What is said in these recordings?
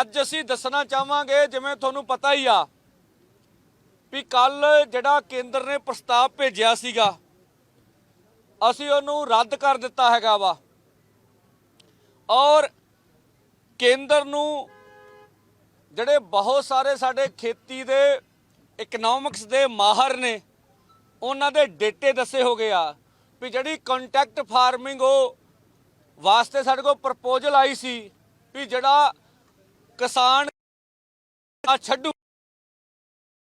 ਅੱਜ ਅਸੀਂ ਦੱਸਣਾ ਚਾਹਾਂਗੇ, ਜਿਵੇਂ ਤੁਹਾਨੂੰ ਪਤਾ ਹੀ ਆ, ਵੀ ਕੱਲ ਜਿਹੜਾ ਕੇਂਦਰ ਨੇ ਪ੍ਰਸਤਾਵ ਭੇਜਿਆ ਸੀਗਾ, ਅਸੀਂ ਉਹਨੂੰ ਰੱਦ ਕਰ ਦਿੱਤਾ ਹੈਗਾ ਵਾ। ਔਰ ਕੇਂਦਰ ਨੂੰ ਜਿਹੜੇ ਬਹੁਤ ਸਾਰੇ ਸਾਡੇ ਖੇਤੀ ਦੇ ਇਕਨੋਮਿਕਸ ਦੇ ਮਾਹਰ ਨੇ, ਉਹਨਾਂ ਦੇ ਡੇਟੇ ਦੱਸੇ ਹੋ ਗਏ ਆ, ਵੀ ਜਿਹੜੀ ਕੰਟੈਕਟ ਫਾਰਮਿੰਗ ਉਹ ਵਾਸਤੇ ਸਾਡੇ ਕੋਲ ਪ੍ਰਪੋਜ਼ਲ ਆਈ ਸੀ, ਵੀ ਜਿਹੜਾ ਕਿਸਾਨ ਆ ਛੱਡੂ।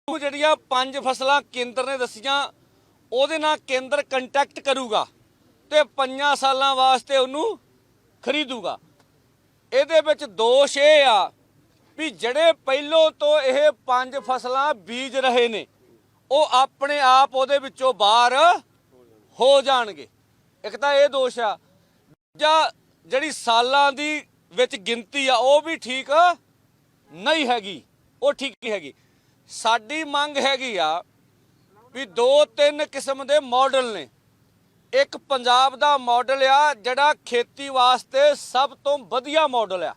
ਜਿਹੜੀਆਂ ਪੰਜ ਫਸਲਾਂ ਕੇਂਦਰ ਨੇ ਦੱਸੀਆਂ, ਉਹਦੇ ਨਾਲ ਕੇਂਦਰ ਕੰਟੈਕਟ ਕਰੂਗਾ ਤੇ ਪੰਜਾਂ ਸਾਲਾਂ ਵਾਸਤੇ ਉਹਨੂੰ ਖਰੀਦੂਗਾ। ਇਹਦੇ ਵਿੱਚ ਦੋਸ਼ ਇਹ ਆ ਵੀ ਜਿਹੜੇ ਪਹਿਲੋਂ ਤੋਂ ਇਹ ਪੰਜ ਫਸਲਾਂ ਬੀਜ ਰਹੇ ਨੇ, ਉਹ ਆਪਣੇ ਆਪ ਉਹਦੇ ਵਿੱਚੋਂ ਬਾਹਰ ਹੋ ਜਾਣਗੇ। ਇੱਕ ਤਾਂ ਇਹ ਦੋਸ਼ ਆ ਦੂਜਾ ਜਿਹੜੀ ਸਾਲਾਂ ਦੀ ਵਿੱਚ ਗਿਣਤੀ ਆ, ਉਹ ਵੀ ਠੀਕ ਨਹੀਂ ਹੈਗੀ, ਉਹ ਠੀਕ ਹੈਗੀ। ਸਾਡੀ ਮੰਗ ਹੈਗੀ ਆ ਵੀ ਦੋ ਤਿੰਨ ਕਿਸਮ ਦੇ ਮਾਡਲ ਨੇ। ਇੱਕ ਪੰਜਾਬ ਦਾ ਮਾਡਲ ਆ, ਜਿਹੜਾ ਖੇਤੀ ਵਾਸਤੇ ਸਭ ਤੋਂ ਵਧੀਆ ਮਾਡਲ ਆ।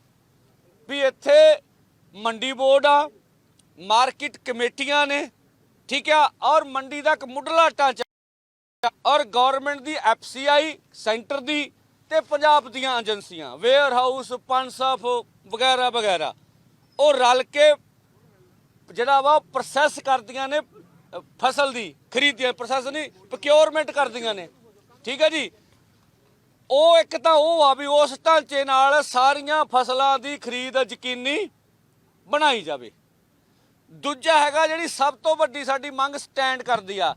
ਵੀ ਇੱਥੇ ਮੰਡੀ ਬੋਰਡ ਆ, ਮਾਰਕੀਟ ਕਮੇਟੀਆਂ ਨੇ, ਠੀਕ ਆ, ਔਰ ਮੰਡੀ ਦਾ ਇੱਕ ਮੁੱਢਲਾ ਢਾਂਚਾ ਔਰ ਗਵਰਨਮੈਂਟ ਦੀ ਐਫਸੀਆਈ ਸੈਂਟਰ ਦੀ ਤੇ ਪੰਜਾਬ ਦੀਆਂ ਏਜੰਸੀਆਂ ਵੇਅਰ ਹਾਊਸ ਪੰਸਫ ਵਗੈਰਾ ਵਗੈਰਾ। ਉਹ ਰਲ ਕੇ ਜਿਹੜਾ ਵਾ ਪ੍ਰੋਸੈਸ ਕਰਦੀਆਂ ਨੇ ਫਸਲ ਦੀ ਖਰੀਦੀਆਂ ਪ੍ਰੋਸੈਸ ਨਹੀਂ ਪ੍ਰੋਕਿਉਰਮੈਂਟ ਕਰਦੀਆਂ ਨੇ। ਠੀਕ ਹੈ ਜੀ? ਉਹ ਇੱਕ ਤਾਂ ਉਹ ਆ ਵੀ ਉਸ ਢਾਂਚੇ ਨਾਲ ਸਾਰੀਆਂ ਫਸਲਾਂ ਦੀ ਖਰੀਦ ਯਕੀਨੀ ਬਣਾਈ ਜਾਵੇ। ਦੂਜਾ ਹੈਗਾ ਜਿਹੜੀ ਸਭ ਤੋਂ ਵੱਡੀ ਸਾਡੀ ਮੰਗ ਸਟੈਂਡ ਕਰਦੀ ਆ,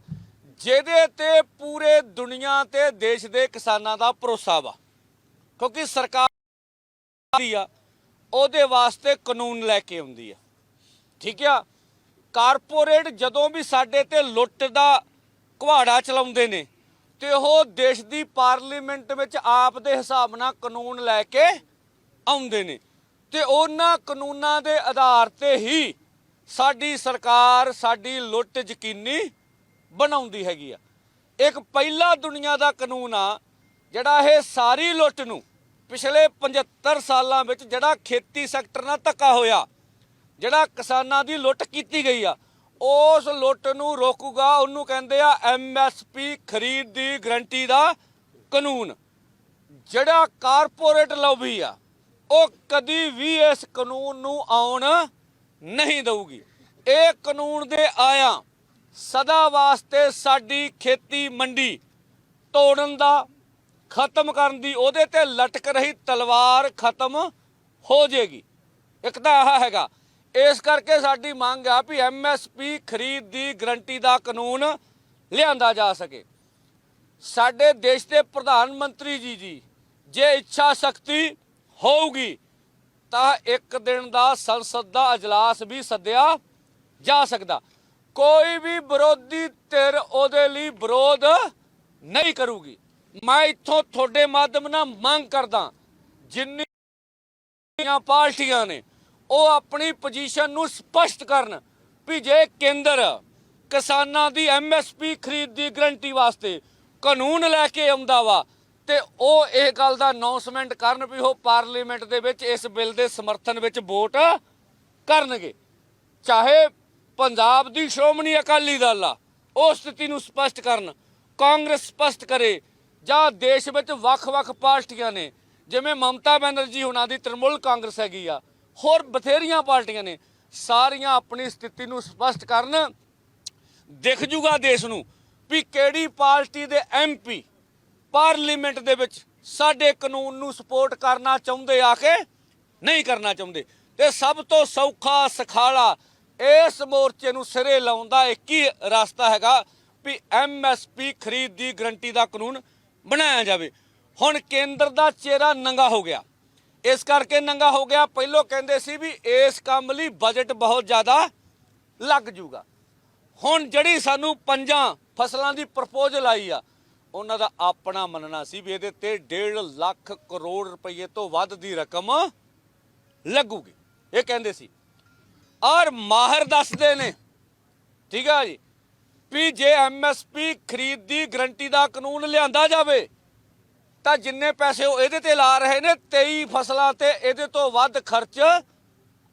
ਜਿਹਦੇ ਤੇ ਪੂਰੇ ਦੁਨੀਆ ਤੇ ਦੇਸ਼ ਦੇ ਕਿਸਾਨਾਂ ਦਾ ਭਰੋਸਾ ਵਾ। ਕਿਉਂਕਿ ਸਰਕਾਰ ਦੀ ਆ ਉਹਦੇ ਵਾਸਤੇ ਕਾਨੂੰਨ ਲੈ ਕੇ ਆਉਂਦੀ ਆ। ਠੀਕ ਆ? ਕਾਰਪੋਰੇਟ ਜਦੋਂ ਵੀ ਸਾਡੇ ਤੇ ਲੁੱਟ ਦਾ ਕੁਹਾੜਾ ਚਲਾਉਂਦੇ ਨੇ, ਤੇ ਉਹ ਦੇਸ਼ ਦੀ ਪਾਰਲੀਮੈਂਟ ਵਿੱਚ ਆਪ ਦੇ ਹਿਸਾਬ ਨਾਲ ਕਾਨੂੰਨ ਲੈ ਕੇ ਆਉਂਦੇ ਨੇ। ਤੇ ਉਹਨਾਂ ਕਾਨੂੰਨਾਂ ਦੇ ਆਧਾਰ ਤੇ ਹੀ ਸਾਡੀ ਸਰਕਾਰ, ਸਾਡੀ ਲੁੱਟ ਯਕੀਨੀ ਬਣਾਉਂਦੀ ਹੈਗੀ ਆ। ਇੱਕ ਪਹਿਲਾ ਦੁਨੀਆ ਦਾ ਕਾਨੂੰਨ ਆ, ਜਿਹੜਾ ਇਹ ਸਾਰੀ ਲੁੱਟ ਨੂੰ ਪਿਛਲੇ 75 ਸਾਲਾਂ ਵਿੱਚ ਜਿਹੜਾ ਖੇਤੀ ਸੈਕਟਰ ਨਾਲ ਧੱਕਾ ਹੋਇਆ, ਜਿਹੜਾ ਕਿਸਾਨਾਂ ਦੀ ਲੁੱਟ ਕੀਤੀ ਗਈ ਆ, ਉਸ ਲੁੱਟ ਨੂੰ ਰੋਕੂਗਾ, ਉਹਨੂੰ ਕਹਿੰਦੇ ਆ ਐਮਐਸਪੀ ਖਰੀਦ ਦੀ ਗਰੰਟੀ ਦਾ ਕਾਨੂੰਨ। ਜਿਹੜਾ ਕਾਰਪੋਰੇਟ ਲੌਬੀ ਆ, ਉਹ ਕਦੀ ਵੀ ਇਸ ਕਾਨੂੰਨ ਨੂੰ ਆਉਣ ਨਹੀਂ ਦੇਊਗੀ। ਇਹ ਕਾਨੂੰਨ ਦੇ ਆਇਆ ਸਦਾ ਵਾਸਤੇ ਸਾਡੀ ਖੇਤੀ ਮੰਡੀ ਤੋੜਨ ਦਾ ਖਤਮ ਕਰਨ ਦੀ, ਉਹਦੇ ਤੇ ਲਟਕ ਰਹੀ ਤਲਵਾਰ ਖਤਮ ਹੋ ਜਾਏਗੀ। ਇੱਕ ਤਾਂ ਆਹ ਹੈਗਾ, ਇਸ ਕਰਕੇ ਸਾਡੀ ਮੰਗ ਆ ਵੀ ਐਮਐਸਪੀ ਖਰੀਦ ਦੀ ਗਰੰਟੀ ਦਾ ਕਾਨੂੰਨ ਲਿਆਂਦਾ ਜਾ ਸਕੇ। ਸਾਡੇ ਦੇਸ਼ ਦੇ ਪ੍ਰਧਾਨ ਮੰਤਰੀ ਜੀ ਜੀ ਜੇ ਇੱਛਾ ਸ਼ਕਤੀ ਹੋਊਗੀ, ਤਾਂ ਇੱਕ ਦਿਨ ਦਾ ਸੰਸਦ ਦਾ ਅਜਲਾਸ ਵੀ ਸੱਦਿਆ ਜਾ ਸਕਦਾ। ਕੋਈ ਵੀ ਵਿਰੋਧੀ ਧਿਰ ਉਹਦੇ ਲਈ ਵਿਰੋਧ ਨਹੀਂ ਕਰੂਗੀ। ਮੈਂ ਇੱਥੋਂ ਤੁਹਾਡੇ ਮਾਧਿਅਮ ਨਾਲ ਮੰਗ ਕਰਦਾ, ਜਿੰਨੀਆਂ ਪਾਰਟੀਆਂ ਨੇ, ਉਹ ਆਪਣੀ ਪੋਜੀਸ਼ਨ ਨੂੰ ਸਪਸ਼ਟ ਕਰਨ ਵੀ ਜੇ ਕੇਂਦਰ ਕਿਸਾਨਾਂ ਦੀ ਐਮਐਸਪੀ ਖਰੀਦ ਦੀ ਗਰੰਟੀ ਵਾਸਤੇ ਕਾਨੂੰਨ ਲੈ ਕੇ ਆਉਂਦਾ ਵਾ, ਤੇ ਉਹ ਇਹ ਗੱਲ ਦਾ ਅਨਾਉਂਸਮੈਂਟ ਕਰਨ ਵੀ ਉਹ ਪਾਰਲੀਮੈਂਟ ਦੇ ਵਿੱਚ ਇਸ ਬਿੱਲ ਦੇ ਸਮਰਥਨ ਵਿੱਚ ਵੋਟ ਕਰਨਗੇ। ਚਾਹੇ ਪੰਜਾਬ ਦੀ ਸ਼੍ਰੋਮਣੀ ਅਕਾਲੀ ਦਲ ਆ, ਉਹ ਸਥਿਤੀ ਨੂੰ ਸਪਸ਼ਟ ਕਰਨ, ਕਾਂਗਰਸ ਸਪਸ਼ਟ ਕਰੇ ਜਾਂ ਦੇਸ਼ ਵਿੱਚ ਵੱਖ-ਵੱਖ ਪਾਰਟੀਆਂ ਨੇ, ਜਿਵੇਂ ਮਮਤਾ ਬੈਨਰਜੀ ਹੁਣਾਂ ਦੀ ਤ੍ਰਿਣਮੂਲ ਕਾਂਗਰਸ ਹੈਗੀ ਆ, ਹੋਰ ਬਥੇਰੀਆਂ ਪਾਰਟੀਆਂ ਨੇ, ਸਾਰੀਆਂ ਆਪਣੀ ਸਥਿਤੀ ਨੂੰ ਸਪਸ਼ਟ ਕਰਨ ਦਿਖ ਜੂਗਾ ਦੇਸ਼ ਨੂੰ ਵੀ ਕਿਹੜੀ ਪਾਰਟੀ ਦੇ ਐਮਪੀ ਪਾਰਲੀਮੈਂਟ ਦੇ ਵਿੱਚ ਸਾਡੇ ਕਾਨੂੰਨ ਨੂੰ ਸਪੋਰਟ ਕਰਨਾ ਚਾਹੁੰਦੇ ਆ ਕੇ ਨਹੀਂ ਕਰਨਾ ਚਾਹੁੰਦੇ। ਤੇ ਸਭ ਤੋਂ ਸੌਖਾ ਸਖਾਲਾ ਇਸ ਮੋਰਚੇ ਨੂੰ ਸਿਰੇ ਲਾਉਣ ਦਾ ਇੱਕ ਹੀ ਰਸਤਾ ਹੈਗਾ ਵੀ ਐਮਐਸਪੀ ਖਰੀਦ ਦੀ ਗਰੰਟੀ ਦਾ ਕਾਨੂੰਨ ਬਣਾਇਆ ਜਾਵੇ। ਹੁਣ ਕੇਂਦਰ ਦਾ ਚਿਹਰਾ ਨੰਗਾ ਹੋ ਗਿਆ। ਇਸ ਕਰਕੇ ਨੰਗਾ ਹੋ ਗਿਆ। ਪਹਿਲੋਂ ਕਹਿੰਦੇ ਸੀ ਵੀ ਇਸ ਕੰਮ ਲਈ ਬਜਟ ਬਹੁਤ ਜ਼ਿਆਦਾ ਲੱਗ ਜੂਗਾ। ਹੁਣ ਜਿਹੜੀ ਸਾਨੂੰ ਪੰਜਾਂ ਫਸਲਾਂ ਦੀ ਪ੍ਰਪੋਜ਼ਲ ਆਈ ਆ, ਉਹਨਾਂ ਦਾ ਆਪਣਾ ਮੰਨਣਾ ਸੀ ਵੀ ਇਹਦੇ ਤੇ 1.5 ਲੱਖ ਕਰੋੜ ਰੁਪਏ ਤੋਂ ਵੱਧ ਦੀ ਰਕਮ ਲੱਗੂਗੀ। ਇਹ ਕਹਿੰਦੇ ਸੀ। ਔਰ ਮਾਹਰ ਦੱਸਦੇ ਨੇ। ਠੀਕ ਆ ਜੀ। ਵੀ ਜੇ ਐਮਐਸਪੀ ਖਰੀਦ ਦੀ ਗਰੰਟੀ ਦਾ ਕਾਨੂੰਨ ਲਿਆਂਦਾ ਜਾਵੇ, ਤਾਂ ਜਿੰਨੇ ਪੈਸੇ ਉਹ ਇਹਦੇ ਤੇ ਲਾ ਰਹੇ ਨੇ 23 ਫਸਲਾਂ ਤੇ ਇਹਦੇ ਤੋਂ ਵੱਧ ਖਰਚ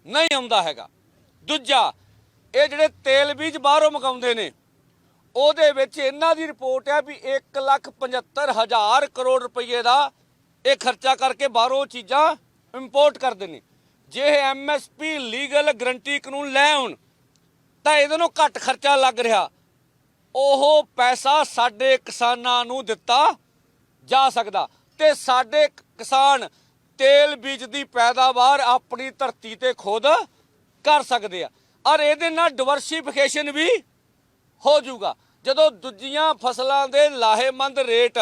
ਨਹੀਂ ਆਉਂਦਾ ਹੈਗਾ। ਦੂਜਾ, ਇਹ ਜਿਹੜੇ ਤੇਲ ਬੀਜ ਬਾਹਰੋਂ ਮੰਗਾਉਂਦੇ ਨੇ, ਉਹਦੇ ਵਿੱਚ ਇਹਨਾਂ ਦੀ ਰਿਪੋਰਟ ਹੈ ਵੀ 175000 ਕਰੋੜ ਰੁਪਏ ਦਾ ਇਹ ਖਰਚਾ ਕਰਕੇ ਬਾਹਰੋਂ ਚੀਜ਼ਾਂ ਇੰਪੋਰਟ ਕਰਦੇ ਨੇ। ਜੇ ਇਹ ਐਮਐਸਪੀ ਲੀਗਲ ਗਰੰਟੀ ਕਾਨੂੰਨ ਲੈ ਆਉਣ, ਤਾਂ ਇਹਦੇ ਨੂੰ ਘੱਟ ਖਰਚਾ ਲੱਗ ਰਿਹਾ। ਉਹ ਪੈਸਾ ਸਾਡੇ ਕਿਸਾਨਾਂ ਨੂੰ ਦਿੱਤਾ ਜਾ ਸਕਦਾ ਤੇ ਸਾਡੇ ਕਿਸਾਨ ਤੇਲ ਬੀਜ ਦੀ ਪੈਦਾਵਾਰ ਆਪਣੀ ਧਰਤੀ ਤੇ ਖੁਦ ਕਰ ਸਕਦੇ ਆ। ਔਰ ਇਹਦੇ ਨਾਲ ਡਿਵਰਸੀਫਿਕੇਸ਼ਨ ਵੀ ਹੋ ਜਾਊਗਾ। ਜਦੋਂ ਦੂਜੀਆਂ ਫਸਲਾਂ ਦੇ ਲਾਹੇਮੰਦ ਰੇਟ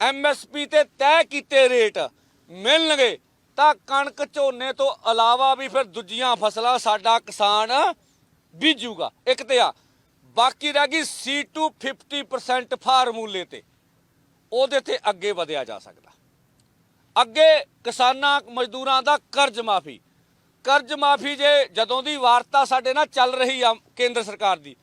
ਐਮਐਸਪੀ ਤੇ ਤੈਅ ਕੀਤੇ ਰੇਟ ਮਿਲਣਗੇ, ਤਾਂ ਕਣਕ ਝੋਨੇ ਤੋਂ ਇਲਾਵਾ ਵੀ ਫਿਰ ਦੂਜੀਆਂ ਫਸਲਾਂ ਸਾਡਾ ਕਿਸਾਨ ਬੀਜੂਗਾ। ਇੱਕ ਤੇ ਆ ਬਾਕੀ ਰਹਿ ਗਈ ਸੀ ਟੂ 50% ਫਾਰਮੂਲੇ ਤੇ। ਉਹਦੇ ਤੇ ਅੱਗੇ ਵਧਿਆ ਜਾ ਸਕਦਾ। ਅੱਗੇ ਕਿਸਾਨਾਂ, ਮਜ਼ਦੂਰਾਂ ਦਾ ਕਰਜ਼ ਮਾਫੀ। ਕਰਜ਼ ਮਾਫੀ ਜੇ ਜਦੋਂ ਦੀ ਵਾਰਤਾ ਸਾਡੇ ਨਾਲ ਚੱਲ ਰਹੀ ਆ ਕੇਂਦਰ ਸਰਕਾਰ ਦੀ,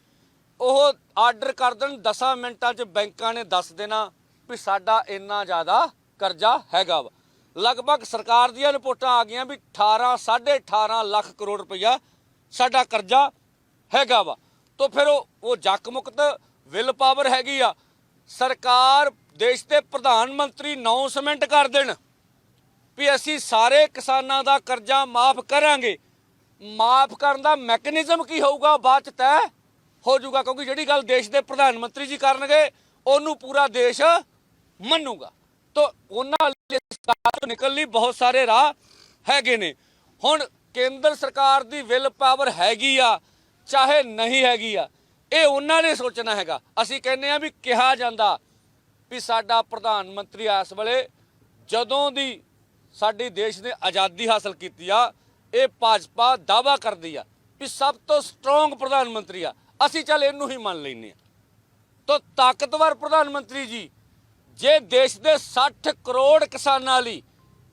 ਉਹ ਆਰਡਰ ਕਰ ਦੇਣ 10 ਮਿੰਟਾਂ 'ਚ ਬੈਂਕਾਂ ਨੇ ਦੱਸ ਦੇਣਾ ਵੀ ਸਾਡਾ ਇੰਨਾ ਜ਼ਿਆਦਾ ਕਰਜ਼ਾ ਹੈਗਾ ਵਾ। ਲਗਭਗ ਸਰਕਾਰ ਦੀਆਂ ਰਿਪੋਰਟਾਂ ਆ ਗਈਆਂ ਵੀ 18 18.5 ਲੱਖ ਕਰੋੜ ਰੁਪਈਆ ਸਾਡਾ ਕਰਜ਼ਾ ਹੈਗਾ ਵਾ। ਤੋਂ ਫਿਰ ਉਹ ਉਹ ਜੱਕ ਮੁਕਤ ਵਿਲ ਪਾਵਰ ਹੈਗੀ ਆ। ਸਰਕਾਰ ਦੇਸ਼ ਦੇ ਪ੍ਰਧਾਨ ਮੰਤਰੀ ਅਨਾਉਂਸਮੈਂਟ ਕਰ ਦੇਣ ਵੀ ਅਸੀਂ ਸਾਰੇ ਕਿਸਾਨਾਂ ਦਾ ਕਰਜ਼ਾ ਮਾਫ ਕਰਾਂਗੇ। ਮਾਫ ਕਰਨ ਦਾ ਮੈਕੈਨਿਜ਼ਮ ਕੀ ਹੋਊਗਾ, ਬਾਅਦ ਚ ਤੈਅ ਹੋ ਜਾਊਗਾ, ਕਿਉਂਕਿ ਜਿਹੜੀ ਗੱਲ ਦੇਸ਼ ਦੇ ਪ੍ਰਧਾਨ ਮੰਤਰੀ ਜੀ ਕਰਨਗੇ, ਉਹਨੂੰ ਪੂਰਾ ਦੇਸ਼ ਮੰਨੂਗਾ। ਤਾਂ ਉਹਨਾਂ ਲਈ ਸਰਕਾਰ ਤੋਂ ਨਿਕਲਣ ਲਈ ਬਹੁਤ ਸਾਰੇ ਰਾਹ ਹੈਗੇ ਨੇ। ਹੁਣ ਕੇਂਦਰ ਸਰਕਾਰ ਦੀ ਵਿਲ ਪਾਵਰ ਹੈਗੀ ਆ ਚਾਹੇ ਨਹੀਂ ਹੈਗੀ ਆ, ਇਹ ਉਹਨਾਂ ਨੇ ਸੋਚਣਾ ਹੈਗਾ। ਅਸੀਂ ਕਹਿੰਦੇ ਆ ਵੀ ਕਿਹਾ ਜਾਂਦਾ ਵੀ ਸਾਡਾ ਪ੍ਰਧਾਨ ਮੰਤਰੀ ਇਸ ਵੇਲੇ ਜਦੋਂ ਦੀ ਸਾਡੀ ਦੇਸ਼ ਨੇ ਆਜ਼ਾਦੀ ਹਾਸਲ ਕੀਤੀ ਆ, ਇਹ ਭਾਜਪਾ ਦਾਵਾ ਕਰਦੀ ਆ ਵੀ ਸਭ ਤੋਂ ਸਟਰੋਂਗ ਪ੍ਰਧਾਨ ਮੰਤਰੀ ਆ। ਅਸੀਂ ਚੱਲ ਇਹਨੂੰ ਹੀ ਮੰਨ ਲੈਨੇ ਆ ਤਾਂ ਤਾਕਤਵਰ ਪ੍ਰਧਾਨ ਮੰਤਰੀ ਜੀ, ਜੇ ਦੇਸ਼ ਦੇ 60 ਕਰੋੜ ਕਿਸਾਨਾਂ ਲਈ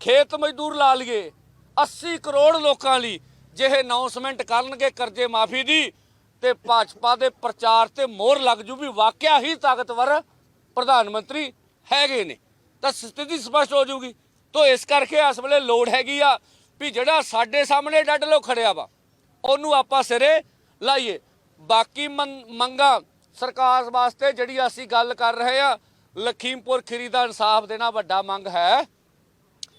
ਖੇਤ ਮਜ਼ਦੂਰ ਲਾ ਲਈਏ 80 ਕਰੋੜ ਲੋਕਾਂ ਲਈ ਜੇ ਇਹ ਅਨਾਉਂਸਮੈਂਟ ਕਰਨਗੇ ਕਰਜ਼ੇ ਮਾਫੀ ਦੀ ਤੇ ਭਾਜਪਾ ਦੇ ਪ੍ਰਚਾਰ ਤੇ ਮੋਹਰ ਲੱਗ ਜੂ ਵੀ ਵਾਕਿਆ ਹੀ ਤਾਕਤਵਰ ਪ੍ਰਧਾਨ ਮੰਤਰੀ ਹੈਗੇ ਨੇ। ਤਾਂ ਸਥਿਤੀ ਸਪਸ਼ਟ ਹੋ ਜਾਊਗੀ ਤੋਂ ਇਸ ਕਰਕੇ ਇਸ ਵੇਲੇ ਲੋੜ ਹੈਗੀ ਆ ਵੀ ਜਿਹੜਾ ਸਾਡੇ ਸਾਹਮਣੇ ਡੱਡ ਲੋ ਖੜਿਆ ਵਾ, ਉਹਨੂੰ ਆਪਾਂ ਸਿਰੇ ਲਾਈਏ। ਬਾਕੀ ਮੰ- ਮੰਗਾਂ ਸਰਕਾਰ ਵਾਸਤੇ ਜਿਹੜੀ ਅਸੀਂ ਗੱਲ ਕਰ ਰਹੇ ਆ, ਲਖੀਮਪੁਰ ਖੀਰੀ ਦਾ ਇਨਸਾਫ ਦੇਣਾ ਵੱਡਾ ਮੰਗ ਹੈ।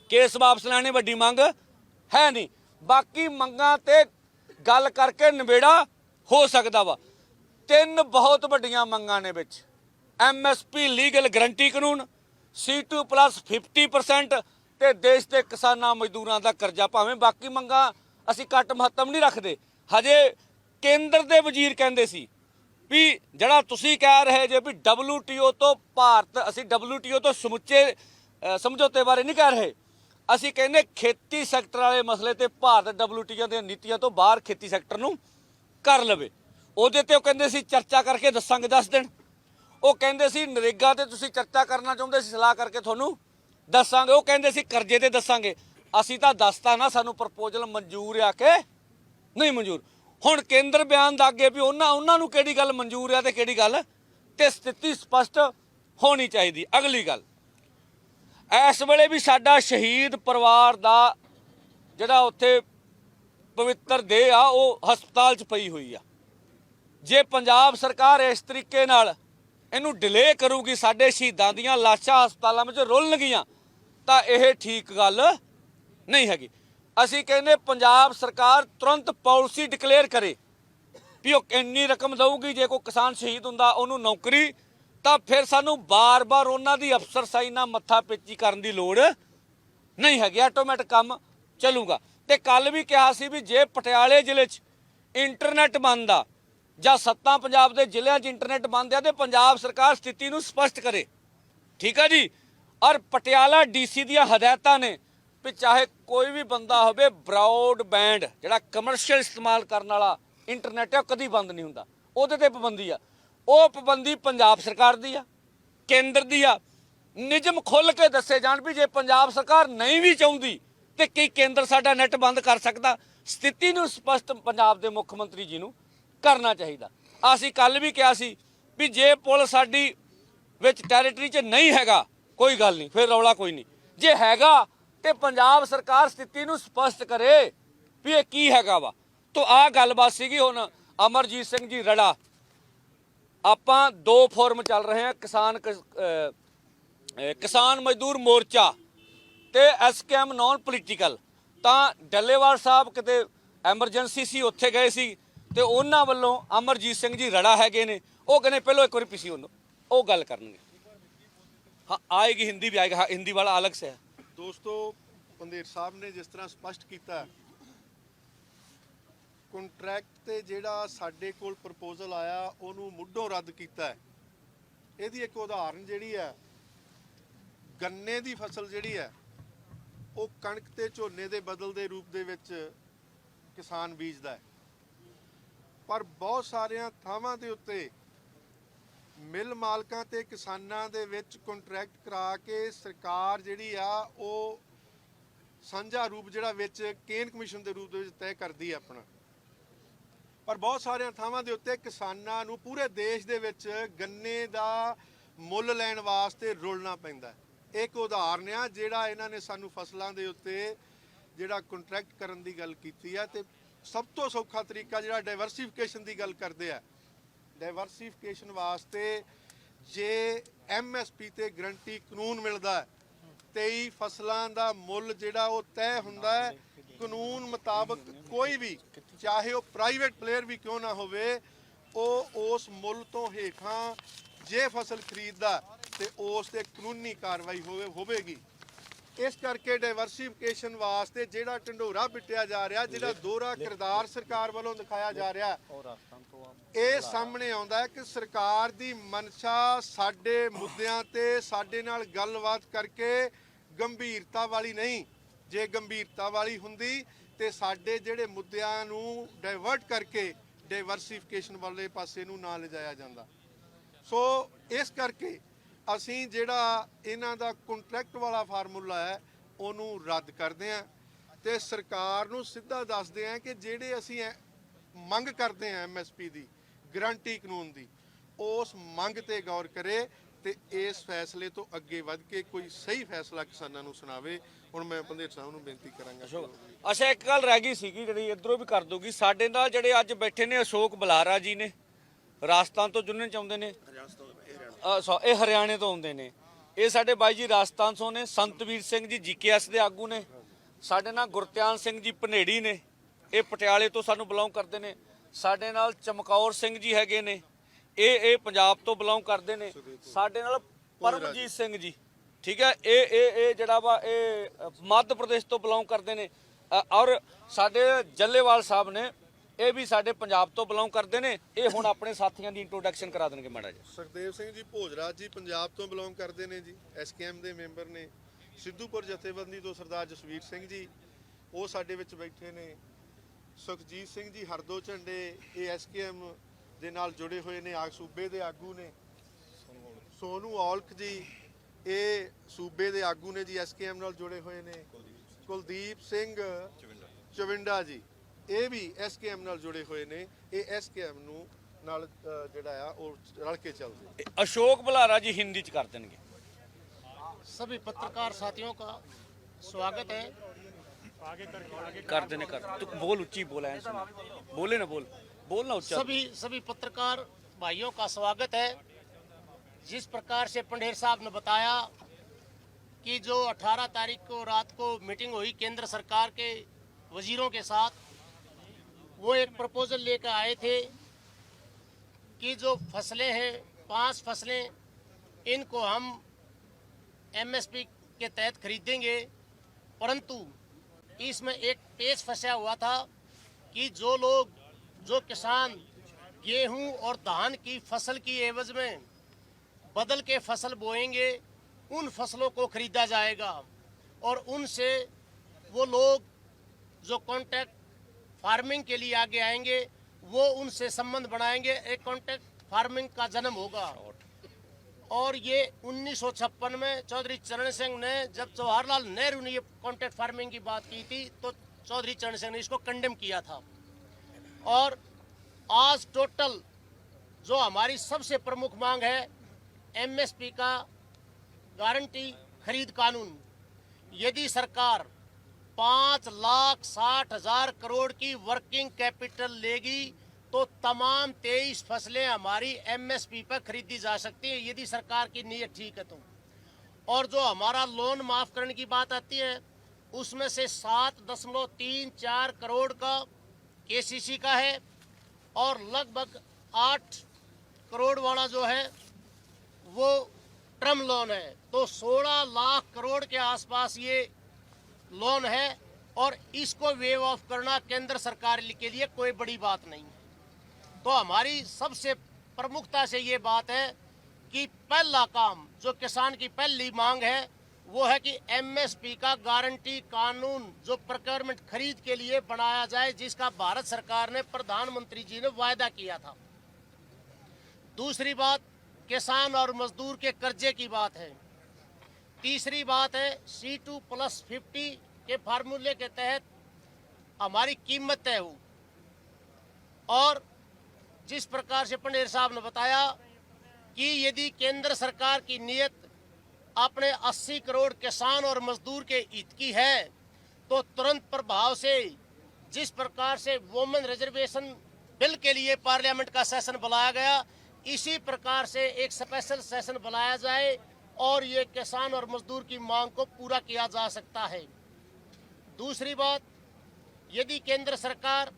ਕੇਸ ਵਾਪਸ ਲੈਣੇ ਵੱਡੀ ਮੰਗ ਹੈ ਨਹੀਂ। ਬਾਕੀ ਮੰਗਾਂ ਤੇ ਗੱਲ ਕਰਕੇ ਨਿਬੇੜਾ ਹੋ ਸਕਦਾ ਵਾ। ਤਿੰਨ ਬਹੁਤ ਵੱਡੀਆਂ ਮੰਗਾਂ ਨੇ ਵਿੱਚ। ਐਮਐਸਪੀ ਲੀਗਲ ਗਰੰਟੀ ਕਾਨੂੰਨ C2 50% ਤੇ ਦੇਸ਼ ਦੇ ਕਿਸਾਨਾਂ ਮਜ਼ਦੂਰਾਂ ਦਾ ਕਰਜ਼ਾ। ਭਾਵੇਂ ਬਾਕੀ ਮੰਗਾਂ ਅਸੀਂ ਘੱਟ ਮਹੱਤਵ ਨਹੀਂ ਰੱਖਦੇ। ਹਜੇ ਕੇਂਦਰ ਦੇ ਵਜ਼ੀਰ ਕਹਿੰਦੇ ਸੀ ਵੀ ਜਿਹੜਾ ਤੁਸੀਂ ਕਹਿ ਰਹੇ ਜੇ ਵੀ WTO ਤੋਂ ਭਾਰਤ, ਅਸੀਂ WTO ਤੋਂ ਸਮੁੱਚੇ ਸਮਝੌਤੇ ਬਾਰੇ ਨਹੀਂ ਕਹਿ ਰਹੇ। ਅਸੀਂ ਕਹਿੰਦੇ ਖੇਤੀ ਸੈਕਟਰ ਵਾਲੇ ਮਸਲੇ ਤੇ ਭਾਰਤ WTO ਦੀਆਂ ਨੀਤੀਆਂ ਤੋਂ ਬਾਹਰ ਖੇਤੀ ਸੈਕਟਰ ਨੂੰ ਕਰ ਲਵੇ। ਉਹਦੇ ਤੇ ਉਹ ਕਹਿੰਦੇ ਸੀ ਚਰਚਾ ਕਰਕੇ ਦੱਸਾਂਗੇ 10 ਦਿਨ ਉਹ ਕਹਿੰਦੇ ਸੀ ਨਰੇਗਾ ਤੇ ਤੁਸੀਂ ਚਰਚਾ ਕਰਨਾ ਚਾਹੁੰਦੇ ਸੀ, ਸਲਾਹ ਕਰਕੇ ਤੁਹਾਨੂੰ ਦੱਸਾਂਗੇ। ਉਹ ਕਹਿੰਦੇ ਸੀ ਕਰਜ਼ੇ ਤੇ ਦੱਸਾਂਗੇ। ਅਸੀਂ ਤਾਂ ਦੱਸਤਾ ਨਾ, ਸਾਨੂੰ ਪ੍ਰਪੋਜ਼ਲ ਮਨਜ਼ੂਰ ਆ ਕੇ ਨਹੀਂ ਮਨਜ਼ੂਰ। ਹੁਣ ਕੇਂਦਰ ਬਿਆਨ ਦਾ ਅੱਗੇ ਵੀ ਉਹਨਾਂ ਉਹਨਾਂ ਨੂੰ ਕਿਹੜੀ ਗੱਲ ਮਨਜ਼ੂਰ ਆ ਤੇ ਕਿਹੜੀ ਗੱਲ ਤੇ ਸਥਿਤੀ ਸਪਸ਼ਟ ਹੋਣੀ ਚਾਹੀਦੀ। ਅਗਲੀ ਗੱਲ। ਇਸ ਵੇਲੇ ਵੀ ਸਾਡਾ ਸ਼ਹੀਦ ਪਰਿਵਾਰ ਦਾ ਜਿਹੜਾ ਉੱਥੇ ਪਵਿੱਤਰ ਦੇਹ ਆ, ਉਹ ਹਸਪਤਾਲ 'ਚ ਪਈ ਹੋਈ ਆ। ਜੇ ਪੰਜਾਬ ਸਰਕਾਰ ਇਸ ਤਰੀਕੇ ਨਾਲ ਇਹਨੂੰ ਡਿਲੇ ਕਰੂਗੀ, ਸਾਡੇ ਸ਼ਹੀਦਾਂ ਦੀਆਂ ਲਾਸ਼ਾਂ ਹਸਪਤਾਲਾਂ ਵਿੱਚ ਰੁਲਣਗੀਆਂ, ਤਾਂ ਇਹ ਠੀਕ ਗੱਲ ਨਹੀਂ ਹੈਗੀ। ਅਸੀਂ ਕਹਿੰਦੇ ਪੰਜਾਬ ਸਰਕਾਰ ਤੁਰੰਤ ਪਾਲਿਸੀ ਡਿਕਲੇਅਰ ਕਰੇ ਵੀ ਉਹ ਇੰਨੀ ਰਕਮ ਦਊਗੀ, ਜੇ ਕੋਈ ਕਿਸਾਨ ਸ਼ਹੀਦ ਹੁੰਦਾ, ਉਹਨੂੰ ਨੌਕਰੀ ਤਾਂ ਫਿਰ ਸਾਨੂੰ ਬਾਰ-ਬਾਰ ਉਹਨਾਂ ਦੀ ਅਫਸਰਸ਼ਾਈ ਨਾਲ ਮੱਥਾ ਪੇਚੀ ਕਰਨ ਦੀ ਲੋੜ ਨਹੀਂ ਹੈਗੀ ਆਟੋਮੈਟਿਕ ਕੰਮ ਚੱਲੂਗਾ। ਤੇ ਕੱਲ ਵੀ ਕਿਹਾ ਸੀ ਵੀ ਜੇ ਪਟਿਆਲੇ ਜ਼ਿਲ੍ਹੇ 'ਚ ਇੰਟਰਨੈਟ ਬੰਦ ਆ, ਜਾਂ ਸੱਤਾਂ ਪੰਜਾਬ ਦੇ ਜ਼ਿਲ੍ਹਿਆਂ 'ਚ ਇੰਟਰਨੈਟ ਬੰਦ ਆ, ਤੇ ਪੰਜਾਬ ਸਰਕਾਰ ਸਥਿਤੀ ਨੂੰ ਸਪਸ਼ਟ ਕਰੇ। ਠੀਕ ਆ ਜੀ? ਔਰ ਪਟਿਆਲਾ ਡੀਸੀ ਦੀਆਂ ਹਦਾਇਤਾਂ ਨੇ ਵੀ ਚਾਹੇ ਕੋਈ ਵੀ ਬੰਦਾ ਹੋਵੇ ਬ੍ਰੌਡਬੈਂਡ ਜਿਹੜਾ ਕਮਰਸ਼ੀਅਲ ਇਸਤੇਮਾਲ ਕਰਨ ਵਾਲਾ ਇੰਟਰਨੈਟ ਹੈ ਉਹ ਕਦੀ ਬੰਦ ਨਹੀਂ ਹੁੰਦਾ। ਉਹਦੇ ਤੇ ਪਾਬੰਦੀ ਆ। ਉਹ ਪਾਬੰਦੀ ਪੰਜਾਬ ਸਰਕਾਰ ਦੀ ਆ, ਕੇਂਦਰ ਦੀ ਆ। ਨਿਯਮ ਖੁੱਲ ਕੇ ਦੱਸੇ ਜਾਣ ਵੀ ਜੇ ਪੰਜਾਬ ਸਰਕਾਰ ਨਹੀਂ ਵੀ ਚਾਹੁੰਦੀ, ਤੇ ਕੀ ਕੇਂਦਰ ਸਾਡਾ ਨੈਟ ਬੰਦ ਕਰ ਸਕਦਾ? ਸਥਿਤੀ ਨੂੰ ਸਪਸ਼ਟ ਪੰਜਾਬ ਦੇ ਮੁੱਖ ਮੰਤਰੀ ਜੀ ਨੂੰ ਕਰਨਾ ਚਾਹੀਦਾ। ਅਸੀਂ ਕੱਲ ਵੀ ਕਿਹਾ ਸੀ ਵੀ ਜੇ ਪੁਲ ਸਾਡੀ ਵਿੱਚ ਟੈਰੀਟਰੀ 'ਚ ਨਹੀਂ ਹੈਗਾ, ਕੋਈ ਗੱਲ ਨਹੀਂ, ਫਿਰ ਰੌਲਾ ਕੋਈ ਨਹੀਂ। ਜੇ ਹੈਗਾ, ਤੇ ਪੰਜਾਬ ਸਰਕਾਰ ਸਥਿਤੀ ਨੂੰ ਸਪਸ਼ਟ ਕਰੇ ਵੀ ਇਹ ਕੀ ਹੈਗਾ ਵਾ। ਤੋ ਆ ਗੱਲਬਾਤ ਸੀਗੀ ਹੁਣ ਅਮਰਜੀਤ ਸਿੰਘ ਜੀ ਰੜਾ। ਆਪਾਂ ਦੋ ਫੋਰਮ ਚੱਲ ਰਹੇ ਹਾਂ ਕਿਸਾਨ ਕਿਸਾਨ ਮਜ਼ਦੂਰ ਮੋਰਚਾ ਤੇ ਐਸਕੇਐਮ ਨਾਨ ਪੋਲੀਟੀਕਲ ਤਾਂ ਡੱਲੇਵਾਲ ਸਾਹਿਬ ਕਿਤੇ ਐਮਰਜੈਂਸੀ ਸੀ ਉੱਥੇ ਗਏ ਸੀ ਤੇ ਉਹਨਾਂ ਵੱਲੋਂ ਅਮਰਜੀਤ ਸਿੰਘ ਜੀ ਰੜਾ ਹੈਗੇ ਨੇ। ਉਹ ਕਹਿੰਦੇ ਪਹਿਲਾਂ ਇੱਕ ਵਾਰੀ ਪਿਛੀ ਉਹਨੂੰ ਉਹ ਗੱਲ ਕਰਨਗੇ। ਹਾਂ ਆਏਗੀ ਹਿੰਦੀ ਵੀ ਆਏਗਾ ਹਾਂ, ਹਿੰਦੀ ਵਾਲਾ ਅਲੱਗ ਸੇ ਹੈ ਦੋਸਤੋ ਪੰਦੇਰ ਸਾਹਿਬ ਨੇ ਜਿਸ ਤਰ੍ਹਾਂ ਸਪਸ਼ਟ ਕੀਤਾ ਕੰਟਰੈਕਟ ਤੇ ਜਿਹੜਾ ਸਾਡੇ ਕੋਲ ਪ੍ਰਪੋਜ਼ਲ ਆਇਆ, ਉਹਨੂੰ ਮੁੱਢੋਂ ਰੱਦ ਕੀਤਾ ਹੈ। ਇਹਦੀ ਇੱਕ ਉਦਾਹਰਨ ਜਿਹੜੀ ਹੈ, ਗੰਨੇ ਦੀ ਫਸਲ ਜਿਹੜੀ ਹੈ, ਉਹ ਕਣਕ ਤੇ ਝੋਨੇ ਦੇ ਬਦਲ ਦੇ ਰੂਪ ਦੇ ਵਿੱਚ ਕਿਸਾਨ ਬੀਜਦਾ ਹੈ। ਪਰ ਬਹੁਤ ਸਾਰੀਆਂ ਥਾਵਾਂ ਦੇ ਉੱਤੇ ਮਿਲ ਮਾਲਕਾਂ ਤੇ ਕਿਸਾਨਾਂ ਦੇ ਵਿੱਚ ਕੰਟਰੈਕਟ ਕਰਾ ਕੇ ਸਰਕਾਰ ਜਿਹੜੀ ਆ, ਉਹ ਸਾਂਝਾ ਰੂਪ ਜਿਹੜਾ ਵਿੱਚ ਕੇਨ ਕਮਿਸ਼ਨ ਦੇ ਰੂਪ ਦੇ ਵਿੱਚ ਤੈਅ ਕਰਦੀ ਹੈ ਆਪਣਾ। ਪਰ ਬਹੁਤ ਸਾਰੀਆਂ ਥਾਵਾਂ ਦੇ ਉੱਤੇ ਕਿਸਾਨਾਂ ਨੂੰ ਪੂਰੇ ਦੇਸ਼ ਦੇ ਵਿੱਚ ਗੰਨੇ ਦਾ ਮੁੱਲ ਲੈਣ ਵਾਸਤੇ ਰੁਲਣਾ ਪੈਂਦਾ ਹੈ। ਇੱਕ ਉਦਾਹਰਨ ਆ, ਜਿਹੜਾ ਇਹਨਾਂ ਨੇ ਸਾਨੂੰ ਫਸਲਾਂ ਦੇ ਉੱਤੇ ਜਿਹੜਾ ਕੰਟਰੈਕਟ ਕਰਨ ਦੀ ਗੱਲ ਕੀਤੀ ਆ ਤੇ ਸਭ ਤੋਂ ਸੌਖਾ ਤਰੀਕਾ ਜਿਹੜਾ ਡਾਈਵਰਸਿਫਿਕੇਸ਼ਨ ਦੀ ਗੱਲ ਕਰਦੇ ਆ। ਡਾਈਵਰਸਿਫਿਕੇਸ਼ਨ ਵਾਸਤੇ ਜੇ ਐਮਐਸਪੀ ਤੇ ਗਰੰਟੀ ਕਾਨੂੰਨ ਮਿਲਦਾ ਹੈ 23 ਫਸਲਾਂ ਦਾ ਮੁੱਲ ਜਿਹੜਾ ਉਹ ਤੈਅ ਹੁੰਦਾ ਹੈ, ਕਾਨੂੰਨ ਮੁਤਾਬਕ ਕੋਈ ਵੀ ਚਾਹੇ ਉਹ ਪ੍ਰਾਈਵੇਟ ਪਲੇਅਰ ਵੀ ਕਿਉਂ ਨਾ ਹੋਵੇ ਉਹ ਉਸ ਮੁੱਲ ਤੋਂ ਹੇਠਾਂ ਜੇ ਫਸਲ ਖਰੀਦਦਾ ਤੇ ਉਸ ਤੇ ਕਾਨੂੰਨੀ ਕਾਰਵਾਈ ਹੋਵੇ ਹੋਵੇਗੀ। ਇਸ ਕਰਕੇ ਡਾਈਵਰਸਿਫਿਕੇਸ਼ਨ ਵਾਸਤੇ ਜਿਹੜਾ ਢੰਡੋਰਾ ਪਿੱਟਿਆ ਜਾ ਰਿਹਾ ਜਿਹੜਾ ਦੋਹਰਾ ਕਿਰਦਾਰ ਸਰਕਾਰ ਵੱਲੋਂ ਦਿਖਾਇਆ ਜਾ ਰਿਹਾ ਇਹ ਸਾਹਮਣੇ ਆਉਂਦਾ ਹੈ ਕਿ ਸਰਕਾਰ ਦੀ ਮਨਸ਼ਾ ਸਾਡੇ ਮੁੱਦਿਆਂ ਤੇ ਸਾਡੇ ਨਾਲ ਗੱਲਬਾਤ ਕਰਕੇ ਗੰਭੀਰਤਾ ਵਾਲੀ ਨਹੀਂ ਜੇ ਗੰਭੀਰਤਾ ਵਾਲੀ ਹੁੰਦੀ ਤੇ ਸਾਡੇ ਜਿਹੜੇ ਮੁੱਦਿਆਂ ਨੂੰ ਡਾਇਵਰਟ ਕਰਕੇ ਡਾਈਵਰਸਿਫਿਕੇਸ਼ਨ ਵਾਲੇ ਪਾਸੇ ਨੂੰ ਨਾ ਲਿਜਾਇਆ ਜਾਂਦਾ। ਸੋ ਇਸ ਕਰਕੇ ਅਸੀਂ ਜਿਹੜਾ ਇਹਨਾਂ ਦਾ ਕੰਟਰੈਕਟ ਵਾਲਾ ਫਾਰਮੂਲਾ ਹੈ, ਉਹਨੂੰ ਰੱਦ ਕਰਦੇ ਹਾਂ ਤੇ ਸਰਕਾਰ ਨੂੰ ਸਿੱਧਾ ਦੱਸਦੇ ਹਾਂ ਕਿ ਜਿਹੜੇ ਅਸੀਂ ਐ- ਮੰਗ ਕਰਦੇ ਹਾਂ ਐਮਐਸਪੀ ਦੀ, ਗਰੰਟੀ ਕਾਨੂੰਨ ਦੀ, ਉਸ ਮੰਗ ਤੇ ਗੌਰ ਕਰੇ ਤੇ ਇਸ ਫੈਸਲੇ ਤੋਂ ਅੱਗੇ ਵੱਧ ਕੇ ਕੋਈ ਸਹੀ ਫੈਸਲਾ ਕਿਸਾਨਾਂ ਨੂੰ ਸੁਣਾਵੇ, ਹੁਣ ਮੈਂ ਪੰਦੇਰ ਸਾਹਿਬ ਨੂੰ ਬੇਨਤੀ ਕਰਾਂਗਾ ਅੱਛਾ। ਇੱਕ ਗੱਲ ਰਹਿ ਗਈ ਸੀਗੀ ਜਿਹੜੀ ਇਧਰੋਂ ਵੀ ਕਰ ਦੂਗੀ ਸਾਡੇ ਨਾਲ ਜਿਹੜੇ ਅੱਜ ਬੈਠੇ ਨੇ ਅਸ਼ੋਕ ਬਲਾਰਾ ਜੀ ਨੇ, ਰਾਜਸਥਾਨ ਤੋਂ ਜੁੜਨ ਚ ਆਉਂਦੇ ਨੇ ਇਹ ਹਰਿਆਣੇ ਤੋਂ ਆਉਂਦੇ ਨੇ। ਇਹ ਸਾਡੇ ਬਾਈ ਜੀ ਰਾਜਸਥਾਨ ਤੋਂ ਨੇ, ਸੰਤਵੀਰ ਸਿੰਘ ਜੀ ਜੀਕੇਐਸ ਦੇ ਆਗੂ ਨੇ। ਸਾਡੇ ਨਾਲ ਗੁਰਤਿਆਨ ਸਿੰਘ ਜੀ ਭਨੇੜੀ ਨੇ। ਇਹ ਪਟਿਆਲੇ ਤੋਂ ਸਾਨੂੰ ਬਿਲੋਂਗ ਕਰਦੇ ਨੇ। ਸਾਡੇ ਨਾਲ ਚਮਕੌਰ ਸਿੰਘ ਜੀ ਹੈਗੇ ਨੇ। ਇਹ ਇਹ ਪੰਜਾਬ ਤੋਂ ਬਿਲੋਂਗ ਕਰਦੇ ਨੇ। ਸਾਡੇ ਨਾਲ ਪਰਮਜੀਤ ਸਿੰਘ ਜੀ। ਠੀਕ ਹੈ? ਇਹ ਇਹ ਇਹ ਜਿਹੜਾ ਵਾ ਇਹ ਮੱਧ ਪ੍ਰਦੇਸ਼ ਤੋਂ ਬਿਲੋਂਗ ਕਰਦੇ ਨੇ। ਔਰ ਸਾਡੇ ਜੱਲੇਵਾਲ ਸਾਹਿਬ ਨੇ ਇਹ ਵੀ ਸਾਡੇ ਪੰਜਾਬ ਤੋਂ ਬਿਲੋਂਗ ਕਰਦੇ ਨੇ। ਇਹ ਹੁਣ ਆਪਣੇ ਸਾਥੀਆਂ ਦੀ ਇੰਟਰੋਡਕਸ਼ਨ ਕਰਾ ਦੇਣਗੇ ਮਾੜਾ ਜਿਹਾ। ਸੁਖਦੇਵ ਸਿੰਘ ਜੀ ਭੋਜਰਾਜ ਜੀ ਪੰਜਾਬ ਤੋਂ ਬਿਲੋਂਗ ਕਰਦੇ ਨੇ ਜੀ। ਐਸਕੇਐਮ ਦੇ ਮੈਂਬਰ ਨੇ। ਸਿੱਧੂਪੁਰ ਜਥੇਬੰਦੀ ਤੋਂ ਸਰਦਾਰ ਜਸਵੀਰ ਸਿੰਘ ਜੀ ਉਹ ਸਾਡੇ ਵਿੱਚ ਬੈਠੇ ਨੇ। ਸੁਖਜੀਤ ਸਿੰਘ ਜੀ ਹਰਦੋ ਝੰਡੇ ਇਹ ਐਸਕੇਐਮ ਦੇ ਨਾਲ ਜੁੜੇ ਹੋਏ ਨੇ ਆ ਸੂਬੇ ਦੇ ਆਗੂ ਨੇ ਸੋਨੂ ਔਲਖ ਜੀ ਇਹ ਸੂਬੇ ਦੇ ਆਗੂ ਨੇ ਜੀ ਐਸਕੇਐਮ ਨਾਲ ਜੁੜੇ ਹੋਏ ਨੇ ਕੁਲਦੀਪ ਸਿੰਘ ਚਵਿੰਡਾ ਜੀ ਇਹ ਵੀ ਐਸਕੇਐਮ ਨਾਲ ਜੁੜੇ ਹੋਏ ਨੇ ਇਹ ਐਸਕੇਐਮ ਨੂੰ ਨਾਲ ਅ, ਜਿਹੜਾ ਆ ਉਹ ਰਲ ਕੇ ਚੱਲਦੇ ਇਹ ਅਸ਼ੋਕ ਬੁਲਾਰਾ ਜੀ ਹਿੰਦੀ ਚ ਕਰ ਦੇਣਗੇ सभी पत्रकार साथियों का स्वागत है ਕਰ ਦੇਣੇ ਕਰ ਤੂੰ ਬੋਲ ਉੱਚੀ ਬੋਲ ਐ ਸੁਣ ਬੋਲੇ ਨਾ ਬੋਲ ਬੋਲ बोलना उच्चा सभी सभी पत्रकार भाइयों का स्वागत है। जिस प्रकार से पंडेर साहब ने बताया कि जो 18 तारीख को रात को मीटिंग हुई केंद्र सरकार के वजीरों के साथ, वो एक प्रपोजल लेकर आए थे कि जो फ़सलें हैं, पाँच फ़सलें, इनको हम एमएसपी के तहत खरीदेंगे। परंतु इसमें एक पेश फंसा हुआ था कि जो लोग जो किसान गेहूँ और धान की फ़सल की एवज में बदल के फ़सल बोएँगे, उन फ़सलों को खरीदा जाएगा और उनसे वो लोग जो कॉन्ट्रैक्ट फ़ार्मिंग के लिए आगे आएँगे, वो उनसे संबंध बनाएँगे। एक कॉन्ट्रैक्ट फ़ार्मिंग का जन्म होगा। और ये 1956 में चौधरी चरण सिंह ने जब जवाहरलाल नेहरू ने ये कॉन्ट्रैक्ट फ़ार्मिंग की बात की थी तो चौधरी चरण सिंह ने इसको कंडेम किया था। और आज टोटल जो हमारी सबसे प्रमुख मांग है एमएसपी का गारंटी खरीद कानून। यदि सरकार पाँच लाख साठ हज़ार करोड़ की वर्किंग कैपिटल लेगी तो तमाम तेईस फ़सलें हमारी एमएसपी पर खरीदी जा सकती है, यदि सरकार की नीयत ठीक है तो। और जो हमारा लोन माफ़ करने की बात आती है, उसमें से सात दशमलव तीन चार करोड़ का केसीसी का है और लगभग आठ करोड़ वाला जो है वो टर्म लोन है। तो 16 लाख करोड़ के आसपास ये लोन है और इसको वेव ऑफ़ करना केंद्र सरकार के लिए कोई बड़ी बात नहीं है। तो हमारी सबसे प्रमुखता से ये बात है कि पहला काम, जो किसान की पहली मांग है वो है कि एमएसपी का गारंटी कानून जो प्रोक्योरमेंट खरीद के लिए बनाया जाए, जिसका भारत सरकार ने प्रधानमंत्री जी ने वायदा किया था। दूसरी बात, किसान और मजदूर के कर्जे की बात है। तीसरी बात है सी टू प्लस फिफ्टी के फार्मूले के तहत हमारी कीमत तय हो। और जिस प्रकार से पंडेर साहब ने बताया कि यदि केंद्र सरकार की नियत अपने 80 करोड़ किसान और मजदूर के हित की है तो तुरंत प्रभाव से जिस प्रकार से वोमेन रिजर्वेशन बिल के लिए पार्लियामेंट का सेशन बुलाया गया, इसी प्रकार से एक स्पेशल सेशन बुलाया जाए और ये किसान और मजदूर की मांग को पूरा किया जा सकता है। दूसरी बात, यदि केंद्र सरकार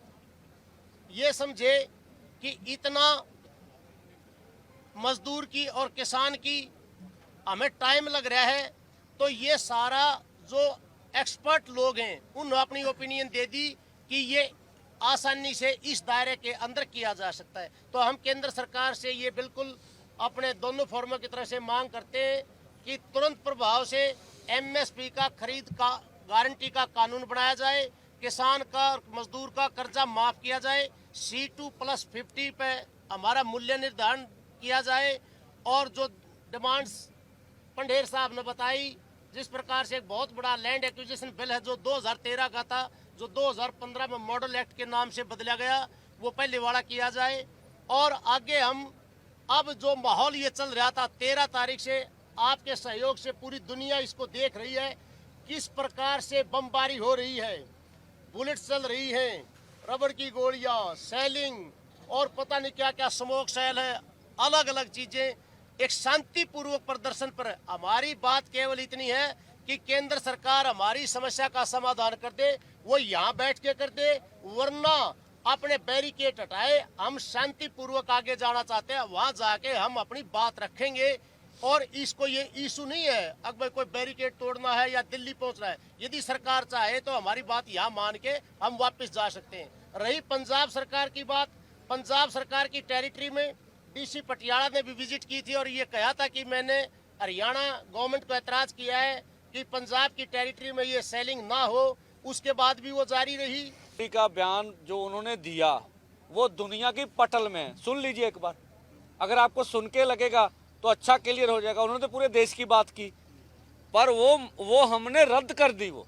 ये समझे कि इतना मजदूर की और किसान की हमें टाइम लग रहा है तो ये सारा जो एक्सपर्ट लोग हैं, उन्होंने अपनी ओपिनियन दे दी कि ये आसानी से इस दायरे के अंदर किया जा सकता है। तो हम केंद्र सरकार से ये बिल्कुल अपने दोनों फॉर्मों की तरफ़ से मांग करते हैं कि तुरंत प्रभाव से एमएसपी का खरीद का गारंटी का कानून बनाया जाए, किसान का मजदूर का कर्जा माफ़ किया जाए सी टू प्लस फिफ्टी पे हमारा मूल्य निर्धारण किया जाए, और जो डिमांड्स पंडेर साहब ने बताई, जिस प्रकार से एक बहुत बड़ा लैंड एक्विजिशन बिल है, जो 2013 का था, जो 2015 में मॉडल एक्ट के नाम से बदला गया, वो पहले वाला किया जाए। और आगे हम, अब जो माहौल ये चल रहा था, तेरह तारीख से आपके सहयोग से पूरी दुनिया इसको देख रही है, किस प्रकार से बमबारी हो रही है बुलेट चल रही है, रबड़ की गोलियाँ सेलिंग और पता नहीं क्या क्या स्मोक सेल है अलग अलग चीज़ें। एक शांतिपूर्वक प्रदर्शन पर हमारी बात केवल इतनी है कि केंद्र सरकार हमारी समस्या का समाधान कर दे, वो यहाँ बैठ के कर दे, वरना अपने बैरिकेड हटाए, हम शांतिपूर्वक आगे जाना चाहते हैं, वहाँ जाके हम अपनी बात रखेंगे। और इसको ये इशू नहीं है, अगर कोई बैरिकेड तोड़ना है या दिल्ली पहुँचना है, यदि सरकार चाहे तो हमारी बात यहाँ मान के हम वापस जा सकते हैं। रही पंजाब सरकार की बात, पंजाब सरकार की टेरिटरी में डीसी पटियाला ने भी विज़िट की थी और ये कहा था कि मैंने हरियाणा गवर्नमेंट को ऐतराज किया है कि पंजाब की टेरिटरी में ये सेलिंग ना हो उसके बाद भी वो जारी रही। का बयान जो उन्होंने दिया वो दुनिया की पटल में है। सुन लीजिए एक बार। अगर आपको सुन के लगेगा तो अच्छा क्लियर हो जाएगा। उन्होंने तो पूरे देश की बात की। पर वो वो हमने रद्द कर दी वो।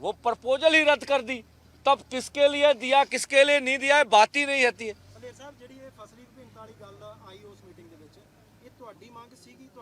वो प्रपोजल ही रद्द कर दी। तब किसके लिए दिया किसके लिए नहीं दिया है बात ही नहीं रहती है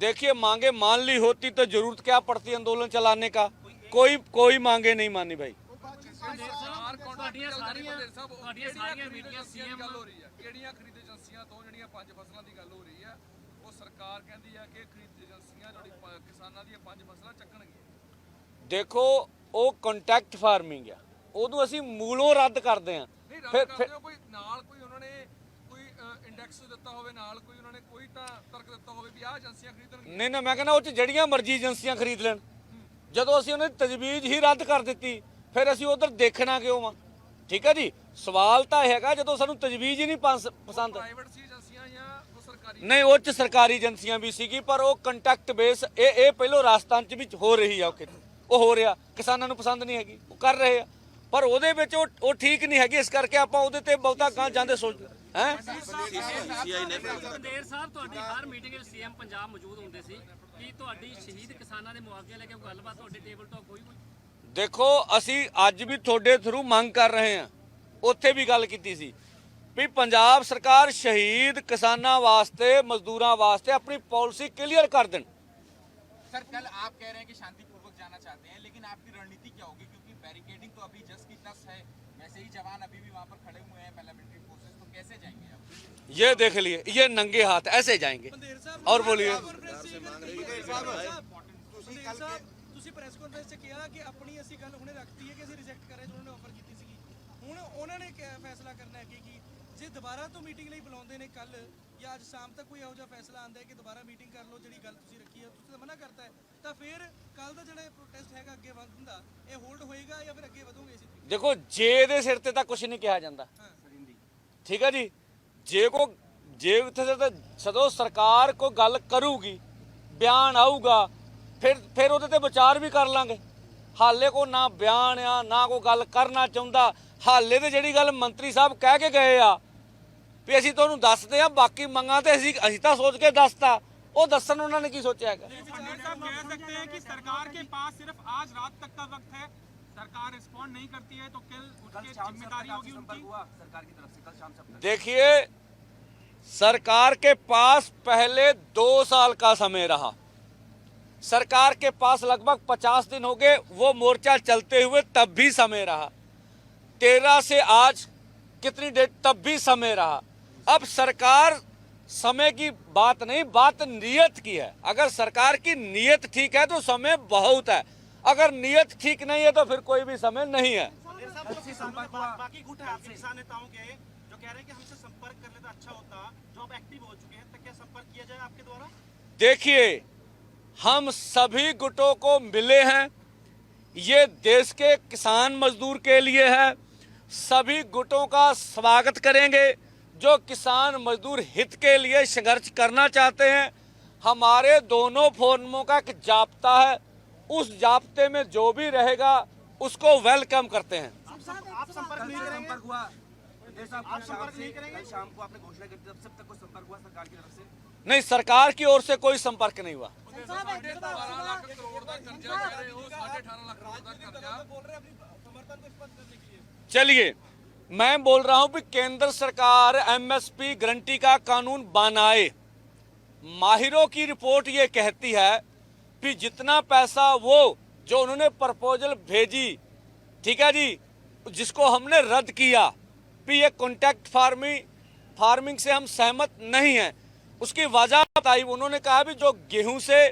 देखिए मांगे मान ली होती तो जरूरत क्या पड़ती आंदोलन चलाने का कोई कोई मांगे नहीं मानी भाई ਪੰਡੇਰ ਸਾਹਿਬ ਤੁਹਾਡੀਆਂ ਸਾਰੀਆਂ ਤੁਹਾਡੀਆਂ ਸਾਰੀਆਂ ਮੀਟਿੰਗਾਂ ਸੀਐਮ ਗੱਲ ਹੋ ਰਹੀ ਹੈ ਕਿਹੜੀਆਂ ਖਰੀਦ ਏਜੰਸੀਆਂ ਤੋਂ ਜਿਹੜੀਆਂ ਪੰਜ ਫਸਲਾਂ ਦੀ ਗੱਲ ਹੋ ਰਹੀ ਹੈ ਉਹ ਸਰਕਾਰ ਕਹਿੰਦੀ ਹੈ ਕਿ ਖਰੀਦ ਏਜੰਸੀਆਂ ਜਿਹੜੀ ਪ- ਕਿਸਾਨਾਂ ਦੀਆਂ ਪੰਜ ਫਸਲਾਂ ਚੱਕਣਗੀਆਂ ਦੇਖੋ ਉਹ ਕੰਟੈਕਟ ਫਾਰਮਿੰਗ ਆ ਉਹਨੂੰ ਅਸੀਂ ਮੂਲੋਂ ਰੱਦ ਕਰਦੇ ਆ ਨਹੀਂ ਰੱਦ ਫਿਰ ਕਰਦੇ ਫਿਰ ਹੋ ਕੋਈ ਨਾਲ ਕੋਈ ਉਹਨਾਂ ਨੇ ਕੋਈ ਇੰਡੈਕਸ ਦਿੱਤਾ ਹੋਵੇ ਨਾਲ ਕੋਈ ਉਹਨਾਂ ਨੇ ਕੋਈ ਤਾਂ ਤਰਕ ਦਿੱਤਾ ਹੋਵੇ ਵੀ ਆਹ ਏਜੰਸੀਆਂ ਖਰੀਦਣਗੀਆਂ। ਨਹੀਂ ਨਾ ਮੈਂ ਕਹਿੰਦਾ ਉਹ ਚ ਜਿਹੜੀਆਂ ਮਰਜ਼ੀ ਏਜੰਸੀਆਂ ਖਰੀਦ ਲੈਣ। ਜਦੋਂ ਅਸੀਂ ਉਹਨਾਂ ਦੀ ਤਜਵੀਜ਼ ਹੀ ਰੱਦ ਕਰ ਦਿੱਤੀ ਫਿਰ ਅਸੀਂ ਉਧਰ ਦੇਖਣਾ ਕਿਉਂ ਵਾ ਠੀਕ ਹੈ ਜੀ? ਸਵਾਲ ਤਾਂ ਹੈਗਾ ਜਦੋਂ ਸਾਨੂੰ ਤਜਵੀਜ਼ ਹੀ ਨਹੀਂ ਪਸ- ਪਸੰਦ। ਪ੍ਰਾਈਵੇਟ ਸੀ ਏਜੰਸੀਆਂ ਜਾਂ ਉਹ ਸਰਕਾਰੀ? ਨਹੀਂ ਉੱਚ ਸਰਕਾਰੀ ਏਜੰਸੀਆਂ ਵੀ ਸੀਗੀ ਪਰ ਉਹ ਕੰਟੈਕਟ ਬੇਸ ਇਹ ਇਹ ਪਹਿਲੋਂ ਰਾਜਸਥਾਨ ਚ ਵੀ ਹੋ ਰਹੀ ਆ ਉਹ ਖੇਤੀ ਉਹ ਹੋ ਰਿਹਾ ਕਿਸਾਨਾਂ ਨੂੰ ਪਸੰਦ ਨਹੀਂ ਹੈਗੀ ਉਹ ਕਰ ਰਹੇ ਆ। ਪਰ ਉਹਦੇ ਵਿੱਚ ਉਹ ਠੀਕ ਨਹੀਂ ਹੈਗੀ ਇਸ ਕਰਕੇ ਆਪਾਂ ਉਹਦੇ ਤੇ ਬਹੁਤਾ ਗਾਂ ਜਾਂਦੇ ਸੋਚ ਹੈ? ਸੀਆਈ ਨੇ ਕੰਦੇਰ ਤੁਹਾਡੀ ਹਰ ਮੀਟਿੰਗ ਵਿੱਚ ਸੀਐਮ ਪੰਜਾਬ ਮੌਜੂਦ ਹੁੰਦੇ ਸੀ। ਕੀ ਤੁਹਾਡੀ ਸ਼ਹੀਦ ਕਿਸਾਨਾਂ ਦੇ ਮੁਆਵਜ਼ੇ ਲੈ ਕੇ ਗੱਲਬਾਤ ਤੁਹਾਡੇ ਟੇਬਲ ਤੋਂ ਕੋਈ? ਦੇਖੋ ਅਸੀਂ ਅੱਜ ਵੀ ਤੁਹਾਡੇ ਥਰੂ ਮੰਗ ਕਰ ਰਹੇ ਹਾਂ। ਉੱਥੇ ਵੀ ਗੱਲ ਕੀਤੀ ਸੀ ਵੀ ਪੰਜਾਬ ਸਰਕਾਰ ਸ਼ਹੀਦ ਕਿਸਾਨਾਂ ਵਾਸਤੇ ਮਜ਼ਦੂਰਾਂ ਵਾਸਤੇ ਆਪਣੀ ਪਾਲਿਸੀ ਕਲੀਅਰ ਕਰ ਦੇਣ। ਸਰ ਕੱਲ ਆਪ ਕਹਿ ਰਹੇ ਕਿ ਸ਼ਾਂਤੀਪੂਰਵਕ ਜਾਣਾ ਚਾਹਤੇ ਹੈ ਲੇਕਿਨ ਆਪਕੀ ਰਣਨੀਤੀ जवान अभी भी वहां पर खड़े हुए हैं पार्लियामेंट्री फोर्सेस तो कैसे जाएंगे आप ये देख लिए ये नंगे हाथ ऐसे जाएंगे और बोलिए ਤੁਸੀਂ ਕੱਲ ਤੁਸੀਂ ਪ੍ਰੈਸ ਕਾਨਫਰੰਸ 'ਚ ਕਿਹਾ ਕਿ ਆਪਣੀ ਅਸੀਂ ਗੱਲ ਹੁਣੇ ਰੱਖਤੀ ਹੈ ਕਿ ਅਸੀਂ ਰਿਜੈਕਟ ਕਰ ਰਹੇ ਜੋ ਉਹਨਾਂ ਨੇ ਆਫਰ ਕੀਤੀ ਸੀਗੀ ਹੁਣ ਉਹਨਾਂ ਨੇ ਕਿਆ ਫੈਸਲਾ ਕਰਨਾ ਹੈ ਕਿ ਕਿ ਜੇ ਦੁਬਾਰਾ ਤੋਂ ਮੀਟਿੰਗ ਲਈ ਬੁਲਾਉਂਦੇ ਨੇ ਕੱਲ ਜਾਂ ਅੱਜ ਸ਼ਾਮ ਤੱਕ ਕੋਈ ਇਹੋ ਜਿਹਾ ਫੈਸਲਾ ਆਂਦਾ ਹੈ ਕਿ ਦੁਬਾਰਾ ਮੀਟਿੰਗ ਕਰ ਲਓ ਜਿਹੜੀ ਗੱਲ ਤੁਸੀਂ ਰੱਖੀ ਹੈ ਤੁਸੀਂ ਤਾਂ ਮਨਾ ਕਰਤਾ ਹੈ। ਤਾਂ ਫਿਰ ਕੱਲ ਦਾ ਜਿਹੜਾ ਪ੍ਰੋਟੈਸਟ ਹੈਗਾ ਅੱਗੇ ਵਧਣ ਦਾ ਇਹ ਹੋਲਡ ਹੋਏਗਾ ਜਾਂ ਫਿਰ ਅੱਗੇ ਵਧੋਗੇ ਤਰੀਕੇ ਦੇਖੋ ਜੇ ਦੇ ਸਿਰ ਤੇ ਤਾਂ ਕੁਝ ਨਹੀਂ ਕਿਹਾ ਜਾਂਦਾ। ਠੀਕ ਹੈ ਜੀ? ਜੇ ਕੋ ਜੇ ਉੱਥੇ ਤੇ ਸਦੋਂ ਸਰਕਾਰ ਕੋਈ ਗੱਲ ਕਰੂਗੀ ਬਿਆਨ ਆਊਗਾ ਫਿਰ ਫਿਰ ਉਹਦੇ ਤੇ ਵਿਚਾਰ ਵੀ ਕਰ ਲਾਂਗੇ। ਹਾਲੇ ਕੋ ਨਾ ਬਿਆਨ ਆ ਨਾ ਕੋ ਗੱਲ ਕਰਨਾ ਚਾਹੁੰਦਾ। ਹਾਲੇ ਤੇ ਜਿਹੜੀ ਗੱਲ ਮੰਤਰੀ ਸਾਹਿਬ ਕਹਿ ਕੇ ਗਏ ਆ ਵੀ ਅਸੀਂ ਤੁਹਾਨੂੰ ਦੱਸਦੇ ਆ ਬਾਕੀ ਮੰਗਾਂ ਤੇ ਅਸੀਂ ਅਸੀਂ ਤਾਂ ਸੋਚ ਕੇ ਦੱਸਤਾ ਉਹ ਦੱਸਣ ਉਹਨਾਂ ਨੇ ਕੀ ਸੋਚਿਆ ਹੈਗਾ पंडित साहब कह सकते हैं कि सरकार के पास सिर्फ आज रात तक का वक्त है सरकार रिस्पॉन्ड नहीं करती है तो कल उसकी जिम्मेदारी होगी उनकी देखिए सरकार के पास पहले दो साल का समय रहा सरकार के पास लगभग पचास दिन हो गए वो मोर्चा चलते हुए तब भी समय रहा तेरह से आज कितनी डेट तब भी समय रहा अब सरकार समय की बात नहीं बात नियत की है। अगर सरकार की नीयत ठीक है तो समय बहुत है। अगर नियत ठीक नहीं है तो फिर कोई भी समय नहीं है। तो किसानों में बा- बाकी गुट है आपके किसान नेताओं के जो कह रहे हैं कि हमसे संपर्क कर लेता अच्छा होता जो अब एक्टिव हो चुके हैं तो क्या संपर्क किया जाए आपके द्वारा? देखिए हम सभी गुटों को मिले हैं। ये देश के किसान मजदूर के लिए है। सभी गुटों का स्वागत करेंगे। जो किसान मजदूर हित के लिए संघर्ष करना चाहते हैं हमारे दोनों फोरमों का एक जाप्ता है उस जाप्ते में जो भी रहेगा उसको वेलकम करते हैं आप संपर्क नहीं संपर्क हुआ आप संपर्क नहीं करेंगे शाम को आपने घोषणा की तब तक कोई संपर्क हुआ सरकार की तरफ़ से नहीं सरकार की ओर से कोई संपर्क नहीं हुआ चलिए मैं बोल रहा हूँ कि केंद्र सरकार एमएसपी गारंटी का कानून बनाए। माहिरों की रिपोर्ट ये कहती है कि जितना पैसा वो, जो उन्होंने प्रपोजल भेजी, ठीक है जी, जिसको हमने रद्द किया, कि ये कॉन्ट्रैक्ट फ़ार्मिंग फ़ार्मिंग से हम सहमत नहीं हैं। उसकी वजह बताई, उन्होंने कहा भी जो गेहूँ से,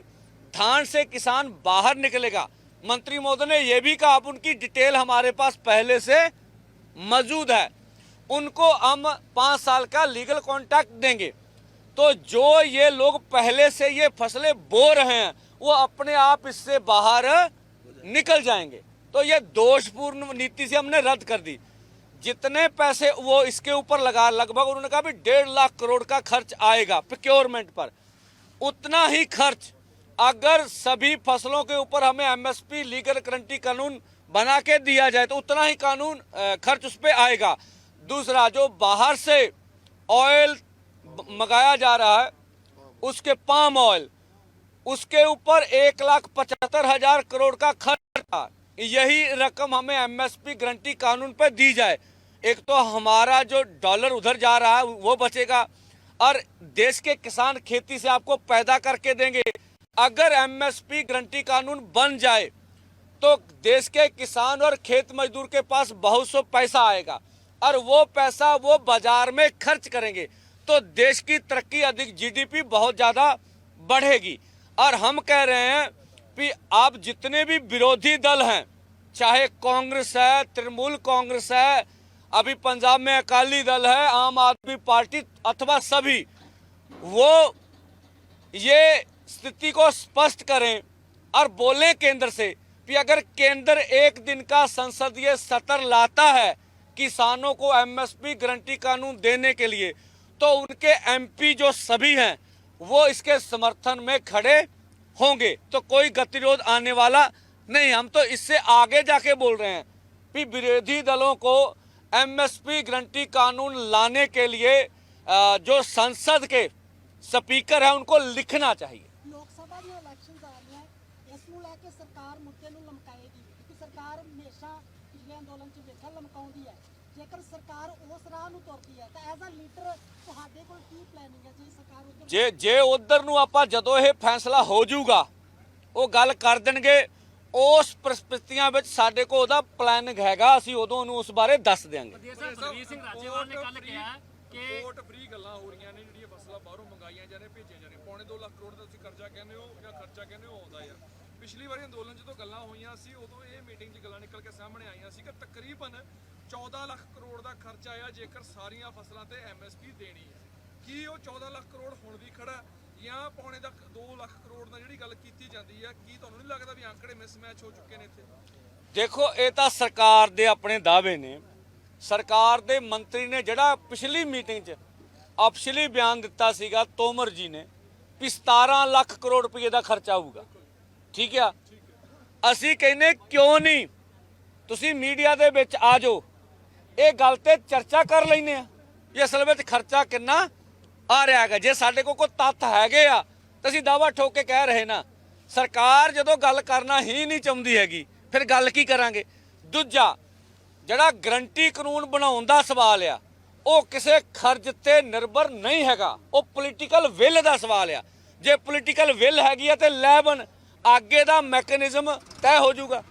धान से किसान बाहर निकलेगा। मंत्री महोदय ने यह भी कहा उनकी डिटेल हमारे पास पहले से मौजूद है। उनको हम पाँच साल का लीगल कॉन्ट्रैक्ट देंगे। तो जो ये लोग पहले से ये फ़सलें बो रहे हैं, वो अपने आप इससे बाहर निकल जाएँगे। तो ये दोषपूर्ण नीति से हमने रद्द कर दी। जितने पैसे वो इसके ऊपर लगा, लगभग उन्होंने कहा भी डेढ़ लाख करोड़ का खर्च आएगा प्रोक्योरमेंट पर। उतना ही खर्च अगर सभी फ़सलों के ऊपर हमें एमएसपी लीगल गारंटी कानून बना के दिया जाए तो उतना ही कानून खर्च उस पर आएगा। दूसरा, जो बाहर से ऑयल मंगाया जा रहा है, उसके पाम ऑयल उसके ऊपर एक लाख पचहत्तर हज़ार करोड़ का खर्च यही रकम हमें एमएसपी गारंटी कानून पर दी जाए। एक तो हमारा जो डॉलर उधर जा रहा है, वो बचेगा। और देश के किसान खेती से आपको पैदा करके देंगे। अगर एमएसपी गारंटी कानून बन जाए तो देश के किसान और खेत मजदूर के पास बहुत सौ पैसा आएगा और वो पैसा वो बाज़ार में खर्च करेंगे। तो देश की तरक्की अधिक जीडीपी बहुत ज़्यादा बढ़ेगी। और हम कह रहे हैं कि आप जितने भी विरोधी दल हैं, चाहे कांग्रेस है, तृणमूल कांग्रेस है, अभी पंजाब में अकाली दल है, आम आदमी पार्टी अथवा सभी, वो ये स्थिति को स्पष्ट करें और बोलें केंद्र से कि अगर केंद्र एक दिन का संसदीय सत्र लाता है किसानों को एमएसपी गारंटी कानून देने के लिए तो उनके एमपी जो सभी हैं, वो इसके समर्थन में खड़े होंगे। तो कोई गतिरोध आने वाला नहीं। हम तो इससे आगे जाके बोल रहे हैं कि विरोधी दलों को एमएसपी गारंटी कानून लाने के लिए जो संसद के स्पीकर है, उनको लिखना चाहिए। लोकसभा इलेक्शन ਨੂੰ ਲੈ ਕੇ ਸਰਕਾਰ ਮੁੱਦੇ ਨੂੰ ਲਮਕਾਏਗੀ ਕਿਉਂਕਿ ਸਰਕਾਰ ਹਮੇਸ਼ਾ ਪਿਛਲੇ ਅੰਦੋਲਨ 'ਚ ਵੇਖਿਆ ਲਮਕਾਉਂਦੀ ਹੈ। ਜੇਕਰ ਸਰਕਾਰ ਉਸ ਰਾਹ ਨੂੰ ਤੁਰਦੀ ਹੈ ਤਾਂ ਐਜ਼ ਅ ਲੀਡਰ ਤੁਹਾਡੇ ਕੋਲ ਕੀ ਪਲੈਨਿੰਗ ਹੈ? ਜੇ ਸਰਕਾਰ ਉੱਧਰ ਜੇ ਜੇ ਉਧਰ ਨੂੰ ਆਪਾਂ ਜਦੋਂ ਇਹ ਫੈਸਲਾ ਹੋ ਜਾਊਗਾ ਉਹ ਗੱਲ ਕਰ ਦੇਣਗੇ ਉਸ ਪ੍ਰਸਥਿਤੀਆਂ ਵਿੱਚ ਸਾਡੇ ਕੋਲ ਉਹਦਾ ਪਲਾਨਿੰਗ ਹੈਗਾ ਅਸੀਂ ਉਦੋਂ ਉਹਨੂੰ ਉਸ ਬਾਰੇ ਦੱਸ ਦਿਆਂਗੇ। ਪ੍ਰਦੇਸ਼ ਸਾਹਿਬ ਬਲਵੀਰ ਸਿੰਘ ਰਾਜੇਵਾਲ ਨੇ ਕੱਲ ਕਿਹਾ ਕਿ ਕੋਟ ਫ੍ਰੀ ਗੱਲਾਂ ਹੋ ਰਹੀਆਂ ਨੇ ਜਿਹੜੀਆਂ ਫਸਲਾਂ ਬਾਹਰੋਂ ਮੰਗਾਈਆਂ ਜਾ ਰਹੀਆਂ ਭੇਜੀਆਂ ਜਾ ਰਹੀਆਂ ਪੌਣੇ 2 ਲੱਖ ਕਰੋੜ ਦਾ ਤੁਸੀਂ ਕਰਜ਼ਾ ਕਹਿੰਦੇ ਹੋ ਜਾਂ ਖਰਚਾ ਕਹਿੰਦੇ ਹੋ ਆਉਂਦਾ ਯਾਰ। ਪਿਛਲੀ ਵਾਰੀ ਅੰਦੋਲਨ ਜਦੋਂ ਗੱਲਾਂ ਹੋਈਆਂ ਸੀ, ਉਦੋਂ ਇਹ ਮੀਟਿੰਗ 'ਚ ਗੱਲਾਂ ਨਿਕਲ ਕੇ ਸਾਹਮਣੇ ਆਈਆਂ ਸੀ ਕਿ ਤਕਰੀਬਨ 14 ਲੱਖ ਕਰੋੜ ਦਾ ਖਰਚਾ ਆਇਆ ਜੇਕਰ ਸਾਰੀਆਂ ਫਸਲਾਂ ਤੇ ਐਮਐਸਪੀ ਦੇਣੀ ਹੈ। ਕੀ ਉਹ 14 ਲੱਖ ਕਰੋੜ ਹੁਣ ਵੀ ਖੜਾ ਜਾਂ ਪੌਣੇ ਦਾ 2 ਲੱਖ ਕਰੋੜ ਦਾ ਜਿਹੜੀ ਗੱਲ ਕੀਤੀ ਜਾਂਦੀ ਹੈ, ਕੀ ਤੁਹਾਨੂੰ ਨਹੀਂ ਲੱਗਦਾ ਵੀ ਅੰਕੜੇ ਮਿਸਮੈਚ ਹੋ ਚੁੱਕੇ ਨੇ ਇੱਥੇ? ਦੇਖੋ, ਇਹ ਤਾਂ ਸਰਕਾਰ ਦੇ ਆਪਣੇ ਦਾਅਵੇ ਨੇ। ਸਰਕਾਰ ਦੇ ਮੰਤਰੀ ਨੇ ਜਿਹੜਾ ਪਿਛਲੀ ਮੀਟਿੰਗ 'ਚ ਅਫਸਲੀ ਬਿਆਨ ਦਿੱਤਾ ਸੀਗਾ, ਤੋਮਰ ਜੀ ਨੇ ਵੀ 17 ਲੱਖ ਕਰੋੜ ਰੁਪਏ ਦਾ ਖਰਚਾ ਆਊਗਾ। ਠੀਕ ਆ? ਅਸੀਂ ਕਹਿੰਨੇ ਕਿਉਂ ਨਹੀਂ? ਤੁਸੀਂ ਮੀਡੀਆ ਦੇ ਵਿੱਚ ਆ ਜਾਓ। ਇਹ ਗੱਲ ਤੇ ਚਰਚਾ ਕਰ ਲੈਨੇ ਆ ਵੀ ਅਸਲ ਵਿੱਚ ਖਰਚਾ ਕਿੰਨਾ ਆ ਰਿਹਾ ਹੈਗਾ। ਜੇ ਸਾਡੇ ਕੋਲ ਕੋਈ ਤੱਥ ਹੈਗੇ ਆ, ਤਾਂ ਅਸੀਂ ਦਾਵਾ ਠੋਕ ਕੇ ਕਹਿ ਰਹੇ ਨਾ। ਸਰਕਾਰ ਜਦੋਂ ਗੱਲ ਕਰਨਾ ਹੀ ਨਹੀਂ ਚਾਹੁੰਦੀ ਹੈਗੀ, ਫਿਰ ਗੱਲ ਕੀ ਕਰਾਂਗੇ? ਦੂਜਾ, ਜਿਹੜਾ ਗਰੰਟੀ ਕਾਨੂੰਨ ਬਣਾਉਣ ਦਾ ਸਵਾਲ ਆ, ਉਹ ਕਿਸੇ ਖਰਚ ਤੇ ਨਿਰਭਰ ਨਹੀਂ ਹੈਗਾ। ਉਹ ਪੋਲੀਟੀਕਲ ਵਿਲ ਦਾ ਸਵਾਲ ਆ। ਜੇ ਪੋਲੀਟੀਕਲ ਵਿਲ ਹੈਗੀ ਆ ਤੇ ਲੈ ਬਣ ਆਗੇ ਦਾ ਮੈਕੈਨਿਜ਼ਮ ਤੈਅ ਹੋ ਜਾਊਗਾ।